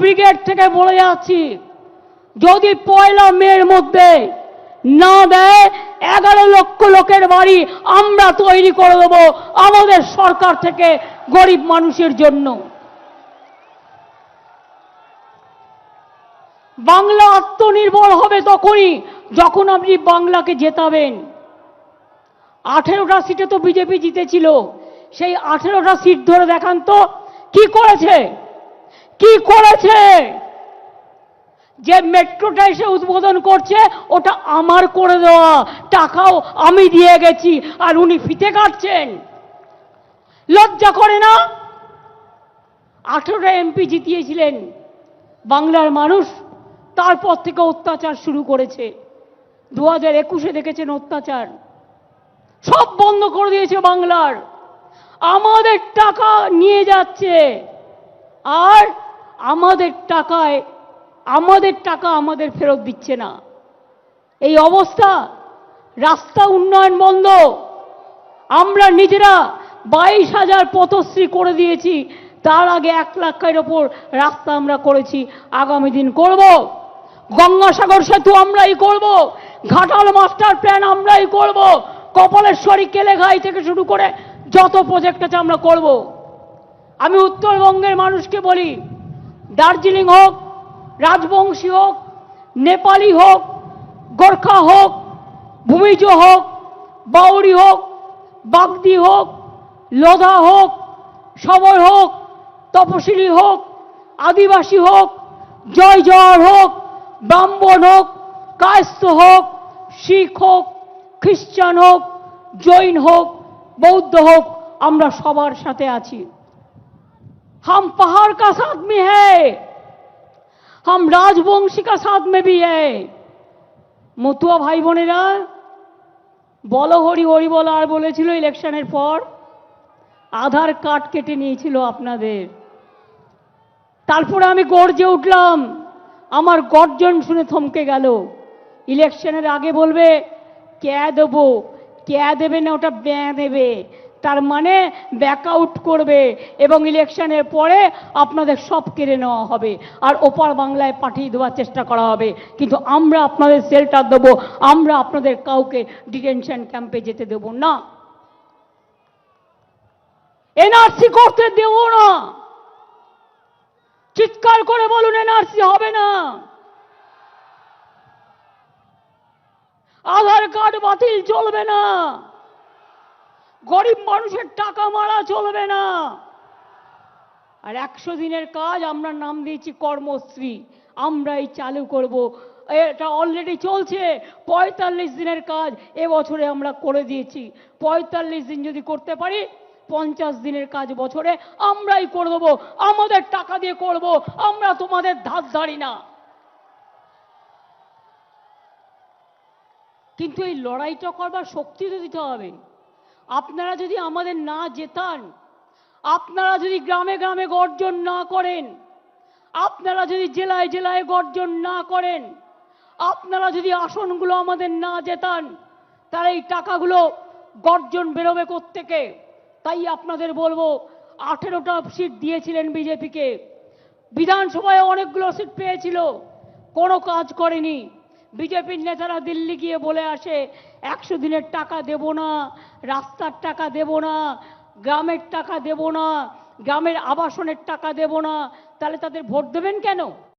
Brigade থেকে বলে যাচ্ছি, যদি পয়লা মের মধ্যে না দেয়, এগারো লক্ষ লোকের বাড়ি আমরা তৈরি করে দেবো আমাদের সরকার থেকে গরিব মানুষের জন্য। বাংলা আত্মনির্ভর হবে তখনই যখন আপনি বাংলাকে জেতাবেন। আঠেরোটা সিটে তো বিজেপি জিতেছিল, সেই আঠেরোটা সিট ধরে দেখান তো কি করেছে? কি করেছে? যে মেট্রোটা এসে উদ্বোধন করছে, ওটা আমার করে দেওয়া। টাকাও আমি দিয়ে গেছি, আর উনি ফিতে কাটছেন। লজ্জা করে না? আঠেরোটা এমপি জিতিয়েছিলেন বাংলার মানুষ, তারপর থেকে অত্যাচার শুরু করেছে। দু হাজার একুশে দেখেছেন অত্যাচার। সব বন্ধ করে দিয়েছে বাংলার। আমাদের টাকা নিয়ে যাচ্ছে। আর আমাদের টাকায়, আমাদের টাকা আমাদের ফেরত দিচ্ছে না। এই অবস্থা, রাস্তা উন্নয়ন বন্ধ। আমরা নিজেরা বাইশ হাজার পথশ্রী করে দিয়েছি, তার আগে এক লাখের ওপর রাস্তা আমরা করেছি, আগামী দিন করব। গঙ্গাসাগর সেতু আমরাই করব, ঘাটাল মাস্টার প্ল্যান আমরাই করব, কপালেশ্বরী কেলেঘাই থেকে শুরু করে যত প্রজেক্ট আছে আমরা করব। আমি উত্তরবঙ্গের মানুষকে বলি দার্জিলিং হোক, রাজবংশী হোক, নেপালি হোক, গোর্খা হোক, ভূমিজ হোক, বাউরি হোক, বাগদি হোক, লোধা হোক সবর হোক, তপশিলি হোক, আদিবাসী হোক, জয় জওয়ার হোক, ব্রাহ্মণ হোক, কায়স্থ হোক, শিখ হোক, খ্রিস্টান হোক, জৈন হোক, বৌদ্ধ হোক, আমরা সবার সাথে আছি। हम पहाड़ का साथ में है हम राजवंशी का साथ में भी है মতুয়া ভাই বোনেরা বলো হরি হরি বলো আর বলেছিল ইলেকশনের পর আধার কার্ড কেটে নিয়েছিল আপনাদের তারপরে আমি গর্জে উঠলাম আমার গর্জন শুনে থমকে গেল ইলেকশনের আগে বলবে ক্যা দেবো ক্যা দেবে না ওটা ব্যা দেবে তার মানে ব্যাকআউট করবে এবং ইলেকশনের পরে আপনাদের সব কেড়ে নেওয়া হবে। আর ওপার বাংলায় পাঠিয়ে দেওয়ার চেষ্টা করা হবে। কিন্তু আমরা আপনাদের শেল্টার দেবো, আমরা আপনাদের কাউকে ডিটেনশন ক্যাম্পে যেতে দেব না। এনআরসি করতে দেব না। চিৎকার করে বলুন এনআরসি হবে না। আধার কার্ড বাতিল চলবে না। গরিব মানুষের টাকা মারা চলবে না। আর একশো দিনের কাজ আমরা নাম দিয়েছি কর্মশ্রী, আমরাই চালু করব। এটা অলরেডি চলছে, পঁয়তাল্লিশ দিনের কাজ এবছরে আমরা করে দিয়েছি। পঁয়তাল্লিশ দিন যদি করতে পারি, পঞ্চাশ দিনের কাজ বছরে আমরাই করে দেবো। আমাদের টাকা দিয়ে করব, আমরা তোমাদের ধার ধারি না। কিন্তু এই লড়াইটা করবার শক্তি তো দিতে হবে। আপনারা যদি আমাদের না জেতান, আপনারা যদি গ্রামে গ্রামে গর্জন না করেন, আপনারা যদি জেলায় জেলায় গর্জন না করেন, আপনারা যদি আসনগুলো আমাদের না জেতান, তাহলে এই টাকাগুলো গর্জন বেরোবে থেকে তাই আপনাদের বলব, আঠেরোটা সিট দিয়েছিলেন বিজেপিকে। বিধানসভায় অনেকগুলো সিট পেয়েছিল, কোনো কাজ করেনি। বিজেপির নেতারা দিল্লি গিয়ে বলে আসে, একশো দিনের টাকা দেব না, রাস্তার টাকা দেব না, গ্রামের টাকা দেব না, গ্রামের আবাসনের টাকা দেব না, তাহলে তাদের ভোট দেবেন কেন?